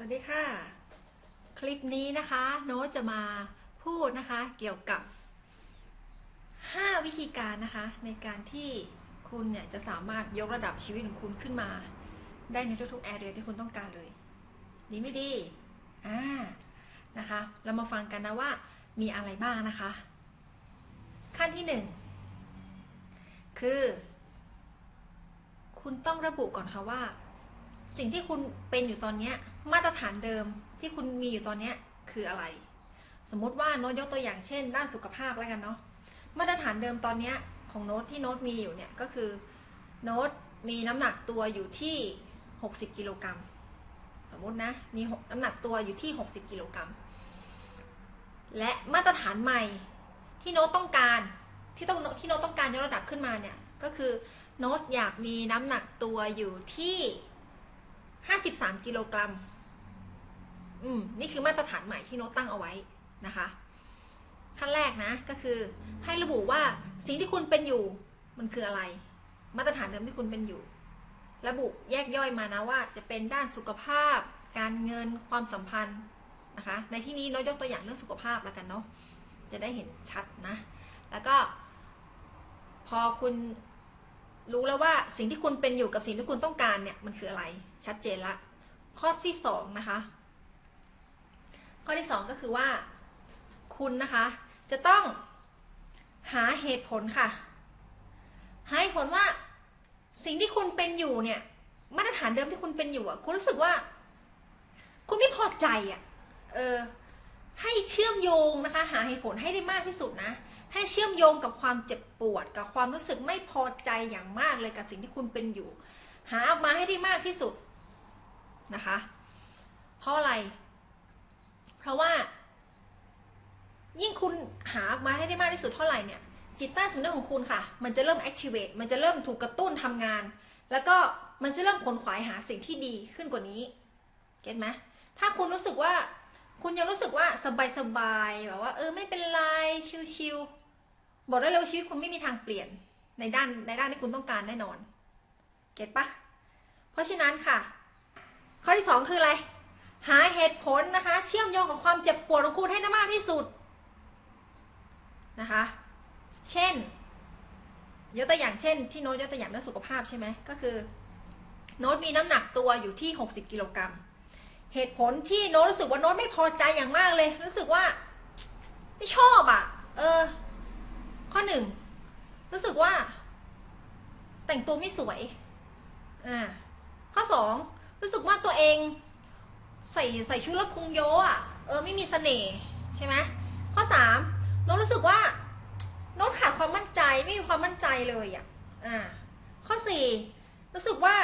สวัสดีค่ะ คลิปนี้นะคะ โน้ตจะมาพูดนะคะ เกี่ยวกับ 5 วิธีการนะคะ ในการที่คุณเนี่ยจะสามารถยกระดับชีวิตของคุณขึ้นมา ได้ในทุกๆแอเรียที่คุณต้องการเลย ดีไม่ดีอ่านะคะ เรามาฟังกันนะว่ามีอะไรบ้างนะคะ ขั้นที่หนึ่งคือ คุณต้องระบุก่อนค่ะว่าสิ่งที่คุณเป็นอยู่ตอนเนี้ย มาตรฐานเดิมที่คุณมีอยู่ตอนนี้คืออะไร สมมติว่าโน้ตยกตัวอย่างเช่น ด้านสุขภาพแล้วกันเนาะมาตรฐานเดิมตอนนี้ของโน้ตที่โน้ตมีอยู่เนี่ยก็คือโน้ตมีน้ำหนักตัวอยู่ที่ 60 กิโลกรัมสมมตินะมีหกน้ำหนักตัวอยู่ที่ 60 กิโลกรัมและมาตรฐานใหม่ที่โน้ตต้องการที่ต้องที่โน้ตต้องการยกระดับขึ้นมาเนี่ยก็คือโน้ตอยากมีน้ำหนักตัวอยู่ที่ 53 กิโลกรัม อืมนี่คือมาตรฐานใหม่ที่โน้ตตั้งเอาไว้นะคะ ขั้นแรกนะก็คือให้ระบุว่าสิ่งที่คุณเป็นอยู่มันคืออะไร มาตรฐานเดิมที่คุณเป็นอยู่ ระบุแยกย่อยมานะว่า จะเป็นด้านสุขภาพ การเงินความสัมพันธ์นะคะ ในที่นี้โน้ตยกตัวอย่างเรื่องสุขภาพแล้วกันเนาะจะได้เห็นชัดนะ แล้วก็ พอคุณรู้แล้วว่าสิ่งที่คุณเป็นอยู่กับสิ่งที่คุณต้องการเนี่ยมันคืออะไร ชัดเจนละข้อที่สองนะคะ ข้อที่สองก็คือว่า คุณนะคะ จะต้องหาเหตุผลค่ะ หาเหตุผลว่าสิ่งที่คุณเป็นอยู่เนี่ยมาตรฐานเดิมที่คุณเป็นอยู่อะ คุณรู้สึกว่า คุณไม่พอใจอะ เออ ให้เชื่อมโยงนะคะ หาเหตุผลให้ได้มากที่สุดนะ ให้เชื่อมโยงกับความเจ็บปวด กับความรู้สึกไม่พอใจอย่างมากเลยกับสิ่งที่คุณเป็นอยู่ หาออกมาให้ได้มากที่สุดนะคะ เพราะอะไร เพราะว่า ยิ่งคุณหาออกมาให้ได้มากที่ สุดเท่าไหร่เนี่ยจิตใต้สำนึกของคุณค่ะ มันจะเริ่ม activate มันจะเริ่มถูกกระตุ้นทำงาน แล้วก็มันจะเริ่มขนขวายหาสิ่งที่ดีขึ้นกว่านี้ เก็ตไหมถ้าคุณรู้สึกว่า คุณยังรู้สึกว่าสบายๆแบบว่า เออไม่เป็นไรชิวๆบอกได้เลยว่าชีวิตคุณไม่มีทางเปลี่ยนในด้านในด้านที่คุณต้องการแน่นอน เก็ตปะเพราะฉะนั้นค่ะ ข้อที่สองคืออะไร หาเหตุผลนะคะ เชื่อมโยงกับความเจ็บปวดของคุณให้ได้มากที่สุด นะคะ เช่น ยกตัวอย่างเช่น ที่โน้ตยกตัวอย่างเรื่องสุขภาพใช่ไหมก็คือ โน้ตมีน้ำหนักตัวอยู่ที่ 60 กิโลกรัม เหตุผลที่โน้ตรู้สึกว่าโน้ตไม่พอใจอย่างมากเลย รู้สึกว่า ไม่ชอบอะ่ะ เออ ข้อหนึ่งรู้สึกว่า แต่งตัวไม่สวย อ่า ข้อสองรู้สึกว่าตัวเอง ใส่ใส่ชุดแล้วพุงโยอะ เออไม่มีเสน่ห์ใช่ไหมข้อสาม น้ตรู้สึกว่าน้ตขาดความมั่นใจไม่มีความมั่นใจเลยอะอ่าข้อสี่รู้สึกว่า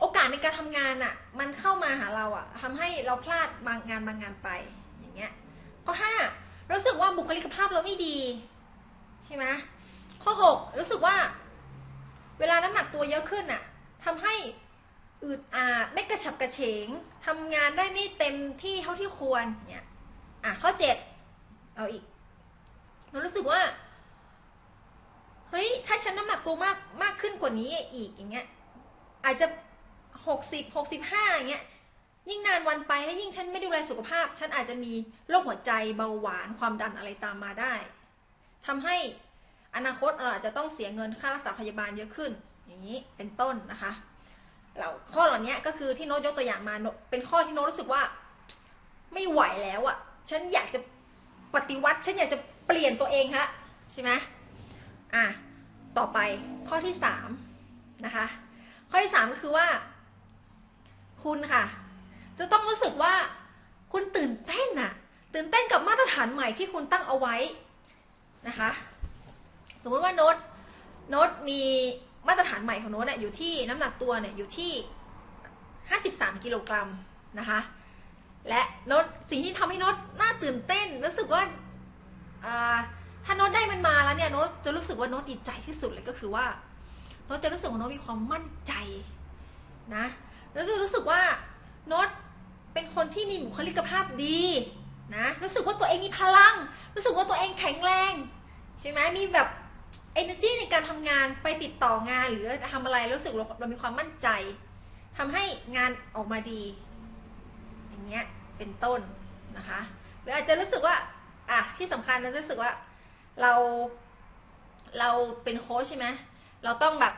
โอกาสในการทำงานอะ มันเข้ามาหาเราอะทำให้เราพลาดบางงานบางงานไปอย่างเงี้ยข้อห้ารู้สึกว่าบุคลิกภาพเราไม่ดี ใช่ไหมข้อหกรู้สึกว่า เวลาน้ำหนักตัวเยอะขึ้นอะทำให้อืดอาดไม่กระฉับกระเฉงทำงานได้ไม่เต็มที่เท่าที่ควรเนี่ยอะข้อเจ็ดเอาอีก เรารู้สึกว่า เฮ้ย ถ้าฉันน้ำหนักตัวมากมากขึ้นกว่านี้อีกอย่างเงี้ย อาจจะหกสิบหกสิบห้าอย่างเงี้ย ยิ่งนานวันไปแล้วยิ่งฉันไม่ดูแลสุขภาพ ฉันอาจจะมีโรคหัวใจเบาหวานความดันอะไรตามมาได้ทำให้อนาคตเราอาจจะต้องเสียเงินค่ารักษาพยาบาลเยอะขึ้น อย่างนี้เป็นต้นนะคะเราข้อเหล่านี้ก็คือที่โน้ตยกตัวอย่างมาเป็นข้อที่โน้ตรู้สึกว่า ไม่ไหวแล้วอะ่ะ ฉันอยากจะ ปฏิวัติฉันอยากจะเปลี่ยนตัวเองฮะใช่ไหมอะต่อไปข้อที่สามนะคะข้อที่สามก็คือว่า คุณค่ะ จะต้องรู้สึกว่าคุณตื่นเต้นอะตื่นเต้นกับมาตรฐานใหม่ที่คุณตั้งเอาไว้นะคะ สมมติว่าโน้ตโน้ตมีมาตรฐานใหม่ของโน้ตเนี่ยอยู่ที่น้ำหนักตัวเนี่ยอยู่ที่ 53 กิโลกรัมนะคะ และโน้ตสิ่งที่ทำให้โน้ตน่าตื่นเต้นรู้สึกว่าถ้าโน้ตได้มันมาแล้วเนี่ยโน้ตจะรู้สึกว่าโน้ตดีใจที่สุดเลยก็คือว่าโน้ตจะรู้สึกว่าโน้ตมีความมั่นใจนะแล้วจะรู้สึกว่าโน้ตเป็นคนที่มีบุคลิกภาพดีนะรู้สึกว่าตัวเองมีพลัง รู้สึกว่าตัวเองแข็งแรงใช่ไหมมีแบบ energy ในการทำงานไปติดต่องานหรือทำอะไรรู้สึกเราเรามีความมั่นใจทำให้งานออกมาดี อย่างเงี้ยเป็นต้นนะคะหรืออาจจะรู้สึกว่าอะที่สำคัญเราจะรู้สึกว่าเราเราเป็นโค้ชใช่ไหมเราต้องแบบ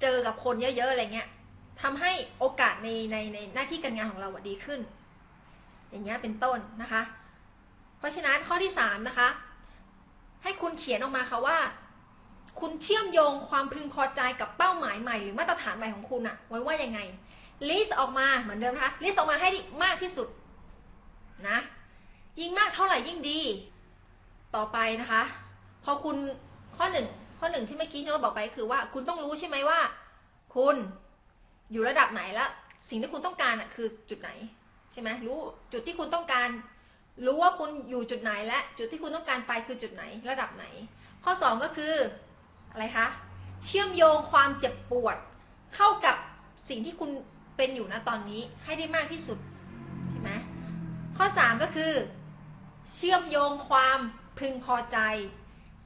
เจอกับคนเยอะๆอะไรเงี้ยทำให้โอกาสในในในหน้าที่การงานของเราดีขึ้น อย่างเงี้ยเป็นต้นนะคะ เพราะฉะนั้นข้อที่สามนะคะ ให้คุณเขียนออกมาค่ะว่า คุณเชื่อมโยงความพึงพอใจกับเป้าหมายใหม่ หรือมาตรฐานใหม่ของคุณอะไว้ว่ายังไง ลิสต์ออกมาเหมือนเดิมนะคะลิสต์ออกมาให้มากที่สุดนะยิ่งมากเท่าไหร่ยิ่งดี ต่อไปนะคะ พอคุณข้อหนึ่งข้อหนึ่งที่เมื่อกี้ที่เราบอกไปคือว่า คุณต้องรู้ใช่ไหมว่า คุณอยู่ระดับไหนแล้วสิ่งที่คุณต้องการอะคือจุดไหนใช่ไหมรู้จุดที่คุณต้องการ รู้ว่าคุณอยู่จุดไหนและจุดที่คุณต้องการไปคือจุดไหนระดับไหน ข้อสองก็คืออะไรคะเชื่อมโยงความเจ็บปวด เข้ากับสิ่งที่คุณ เป็นอยู่นะตอนนี้ให้ได้มากที่สุดใช่ไหมข้อสามก็คือ เชื่อมโยงความพึงพอใจ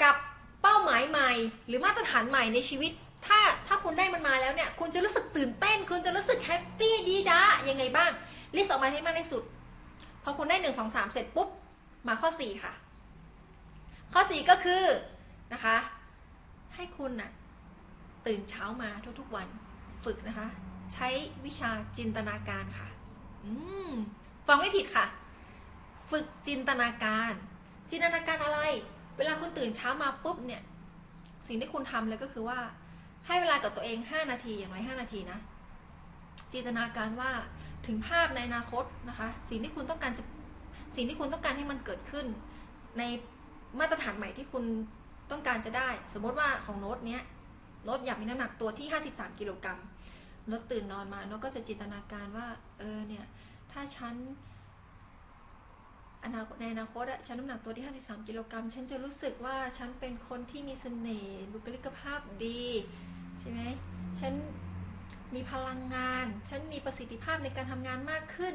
กับเป้าหมายใหม่ หรือมาตรฐานใหม่ในชีวิต ถ้าถ้าคุณได้มันมาแล้วเนี่ยคุณจะรู้สึกตื่นเต้น คุณจะรู้สึกแฮปปี้ดีดายังไงบ้างลิสต์ออกมาให้มากที่สุดพอคุณได้หนึ่งสองสามเสร็จปุ๊บมาข้อสี่ค่ะ ข้อสี่ก็คือนะคะ ให้คุณน่ะตื่นเช้ามาทุกๆวันฝึกนะคะ ใช้วิชาจินตนาการค่ะฟังไม่ผิดค่ะ ฝึกจินตนาการ จินตนาการอะไร เวลาคุณตื่นเช้ามาปุ๊บเนี่ย สิ่งที่คุณทำเลยก็คือว่า ให้เวลากับตัวเอง 5 นาทีอย่างไร5นาทีนะ จินตนาการว่าถึงภาพในอนาคตนะคะ สิ่งที่คุณต้องการจะสิ่งที่คุณต้องการให้มันเกิดขึ้น ในมาตรฐานใหม่ที่คุณต้องการจะได้ สมมติว่าของโน้ตเนี้ยโน้ตอยากมีน้ำหนักตัวที่ 53 กิโลกรัม น้ตตื่นนอนมาโน้ก็จะจินตนาการว่า เออเนี่ย ถ้าฉันอนาคตในอนาคตอะฉันน้ำหนักตัวที่ 53 กิโลกรัมฉันจะรู้สึกว่าฉันเป็นคนที่มีเสน่ห์บุคลิกภาพดีใช่ไหมฉันมีพลังงาน ฉันมีประสิทธิภาพในการทำงานมากขึ้น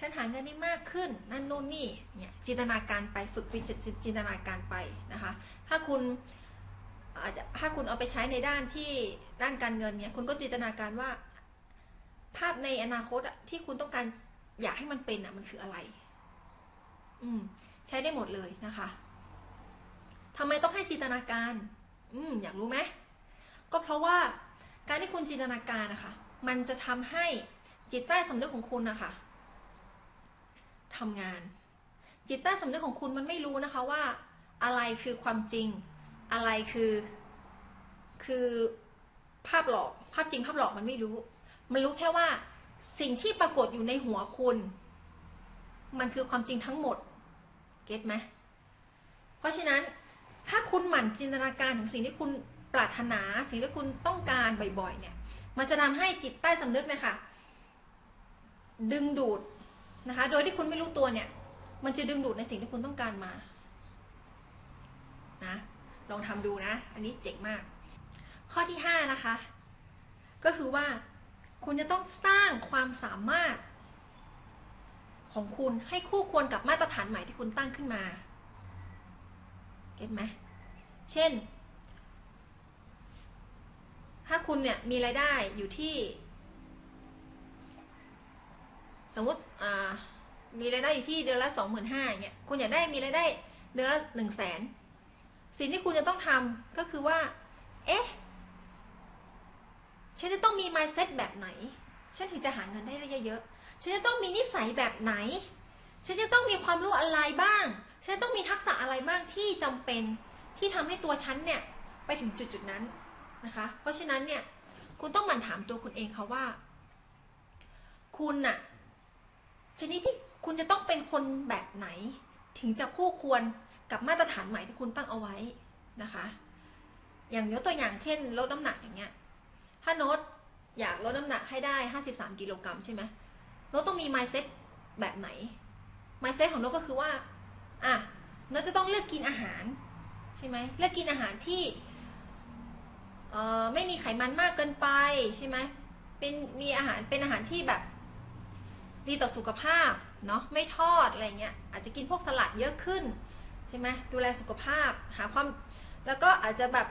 ฉันหาเงินได้มากขึ้น นั่นโน่นนี่เนี่ยจินตนาการไปฝึกวิจิตจินตนาการไปนะคะ ถ้าคุณ อาจจะถ้าคุณเอาไปใช้ในด้านที่ด้านการเงินเนี่ยคุณก็จินตนาการว่า ภาพในอนาคตอะที่คุณต้องการอยากให้มันเป็นอะมันคืออะไร อืม ใช้ได้หมดเลยนะคะทำไมต้องให้จินตนาการ อืม อยากรู้ไหมก็เพราะว่าการที่คุณจินตนาการนะคะมันจะทำให้จิตใต้สำนึกของคุณนะคะทำงาน จิตใต้สำนึกของคุณมันไม่รู้นะคะว่า อะไรคือความจริง อะไรคือ คือภาพหลอก ภาพจริงภาพหลอกมันไม่รู้ มันรู้แค่ว่าสิ่งที่ปรากฏอยู่ในหัวคุณ มันคือความจริงทั้งหมด เก็ตไหมเพราะฉะนั้นถ้าคุณหมั่นจินตนาการถึงสิ่งที่คุณปรารถนา สิ่งที่คุณต้องการบ่อยๆ เนี่ย มันจะทำให้จิตใต้สำนึกนะคะ ดึงดูดนะคะ โดยที่คุณไม่รู้ตัวเนี่ย มันจะดึงดูดในสิ่งที่คุณต้องการมา นะ ลองทำดูนะ อันนี้เจ๋งมาก ข้อที่ห้านะคะ ก็คือว่าคุณจะต้องสร้างความสามารถ ของคุณให้คู่ควรกับมาตรฐานใหม่ที่คุณตั้งขึ้นมา เก็ตไหม เช่น ถ้าคุณเนี่ยมีรายได้อยู่ที่ สมมติมีรายได้อยู่ที่เดือนละสองหมื่นห้าอย่างเงี้ย คุณอยากได้มีรายได้เดือนละหนึ่งแสน สิ่งที่คุณจะต้องทำก็คือว่า เอ๊ะ ฉันจะต้องมี mindset แบบไหน ฉันถึงจะหาเงินได้เยอะๆ ฉันจะต้องมีนิสัยแบบไหน ฉันจะต้องมีความรู้อะไรบ้าง ฉันต้องมีทักษะอะไรบ้างที่จำเป็นที่ทำให้ตัวฉันเนี่ยไปถึงจุดจุดๆนั้นนะคะ เพราะฉะนั้นเนี่ยคุณต้องหมั่นถามตัวคุณเองค่ะว่า คุณน่ะชนิดที่คุณจะต้องเป็นคนแบบไหน ถึงจะคู่ควร กับมาตรฐานใหม่ที่คุณตั้งเอาไว้นะคะ อย่างยกตัวอย่างเช่น ลดน้ำหนักอย่างเงี้ย ถ้าโน้ตอยากลดน้ำหนักให้ได้ 53 กิโลกรัมใช่ไหมโน้ตต้องมี mindset แบบไหน mindset ของโน้ตก็คือว่า อะโน้ตจะต้องเลือกกินอาหารใช่ไหมเลือกกินอาหารที่ไม่มีไขมันมากเกินไปใช่ไหมเป็นมีอาหารเป็นอาหารที่แบบดีต่อสุขภาพเนาะไม่ทอดอะไรเงี้ยอาจจะกินพวกสลัดเยอะขึ้น ใช่ไหมดูแลสุขภาพหาความแล้วก็อาจจะแบบ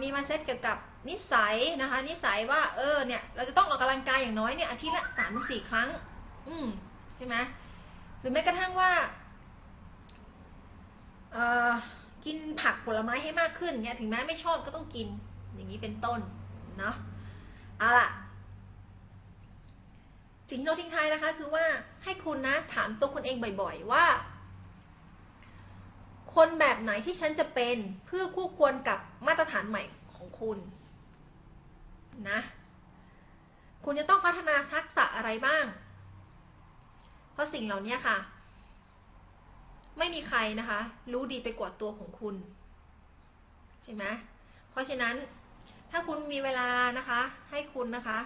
มี mindset เกี่ยวกับนิสัยนะคะ นิสัยว่าเออเนี่ยเราจะต้องออกกำลังกายอย่างน้อยเนี่ยอาทิตย์ละสามสี่ครั้ง อืมใช่ไหมหรือแม้กระทั่งว่าเอ่อกินผักผลไม้ให้มากขึ้นเนี่ยถึงแม้ไม่ชอบก็ต้องกินอย่างนี้เป็นต้นเนาะเอาล่ะสิ่งที่เราทิ้งท้ายนะคะคือว่าให้คุณนะถามตัวคุณเองบ่อย ๆ ว่า คนแบบไหนที่ฉันจะเป็นเพื่อคู่ควรกับมาตรฐานใหม่ของคุณนะ คุณจะต้องพัฒนาทักษะอะไรบ้าง เพราะสิ่งเหล่านี้ค่ะ ไม่มีใครนะคะ รู้ดีไปกว่าตัวของคุณ ใช่ไหมเพราะฉะนั้นถ้าคุณมีเวลานะคะ ให้คุณนะคะ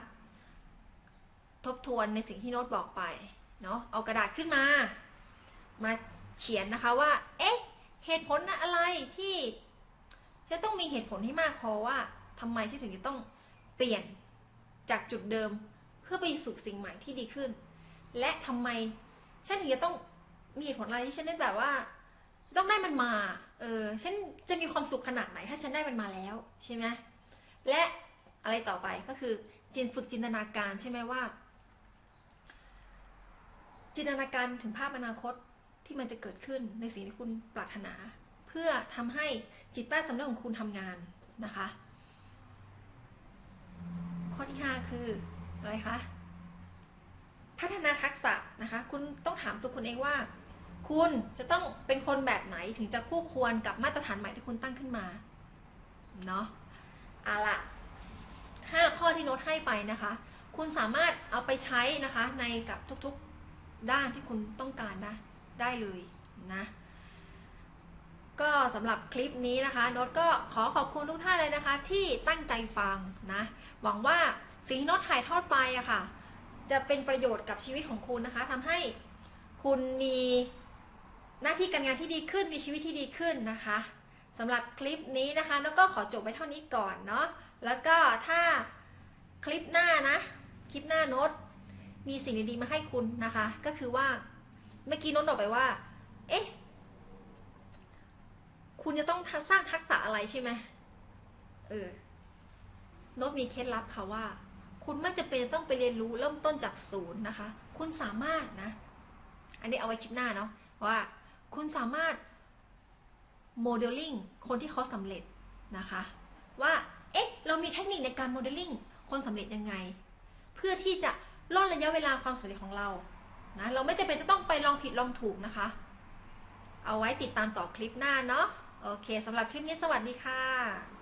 ทบทวนในสิ่งที่โน้ตบอกไปเนาะเอากระดาษขึ้นมา มาเขียนนะคะว่า เอ๊ะ เหตุผลนะอะไรที่ฉันต้องมีเหตุผลที่มากพอว่าทำไมฉันถึงจะต้องเปลี่ยนจากจุดเดิมเพื่อไปสู่สิ่งใหม่ที่ดีขึ้น และทำไมฉันถึงจะต้องมีเหตุผลอะไรที่ฉันได้แบบว่า ต้องได้มันมา เออฉันจะมีความสุขขนาดไหน ถ้าฉันได้มันมาแล้วใช่ไหมและอะไรต่อไปก็คือ จินฝึกจินตนาการใช่ไหมว่า จินตนาการถึงภาพอนาคต ที่มันจะเกิดขึ้นในสิ่งที่คุณปรารถนา เพื่อทำให้จิตใต้สำนึกของคุณทำงานนะคะ ข้อที่ 5 คืออะไรคะพัฒนาทักษะนะคะ คุณต้องถามตัวคุณเองว่า คุณจะต้องเป็นคนแบบไหนถึงจะคู่ควรกับมาตรฐานใหม่ที่คุณตั้งขึ้นมาเนาะเอาละห้าข้อที่โน้ตให้ไปนะคะ คุณสามารถเอาไปใช้นะคะในกับทุกๆด้านที่คุณต้องการนะ ได้เลยนะ ก็สำหรับคลิปนี้นะคะโน้ตก็ขอขอบคุณทุกท่านเลยนะคะ ที่ตั้งใจฟังนะ หวังว่าสิ่งที่โน้ตถ่ายทอดไปอะค่ะ จะเป็นประโยชน์กับชีวิตของคุณนะคะทำให้คุณมีหน้าที่การงานที่ดีขึ้นมีชีวิตที่ดีขึ้นนะคะสำหรับคลิปนี้นะคะแล้วก็ขอจบไว้เท่านี้ก่อนเนาะแล้วก็ถ้าคลิปหน้านะ คลิปหน้าโน้ตมีสิ่งดีๆมาให้คุณนะคะ ก็คือว่า เมื่อกี้น้ตบอกไปว่า เอ๊ะ คุณจะต้องสร้างทักษะอะไรใช่ไหมเออน้ตมีเคล็ดลับค่ะว่า คุณไม่จะเป็นต้องไปเรียนรู้เริ่มต้นจากศูนย์นะคะ คุณสามารถนะ อันนี้เอาไว้คลิปหน้าเนาะว่า คุณสามารถโมเดลลิ่งคนที่เขาสำเร็จนะคะ ว่า เอ๊ะ เรามีเทคนิคในการโมเดลลิ่งคนสำเร็จยังไง เพื่อที่จะล่นระยะเวลาความสำเร็จของเรา นะเราไม่จำเป็นจะต้องไปลองผิดลองถูกนะคะ เอาไว้ติดตามต่อคลิปหน้าเนาะโอเคสำหรับคลิปนี้สวัสดีค่ะ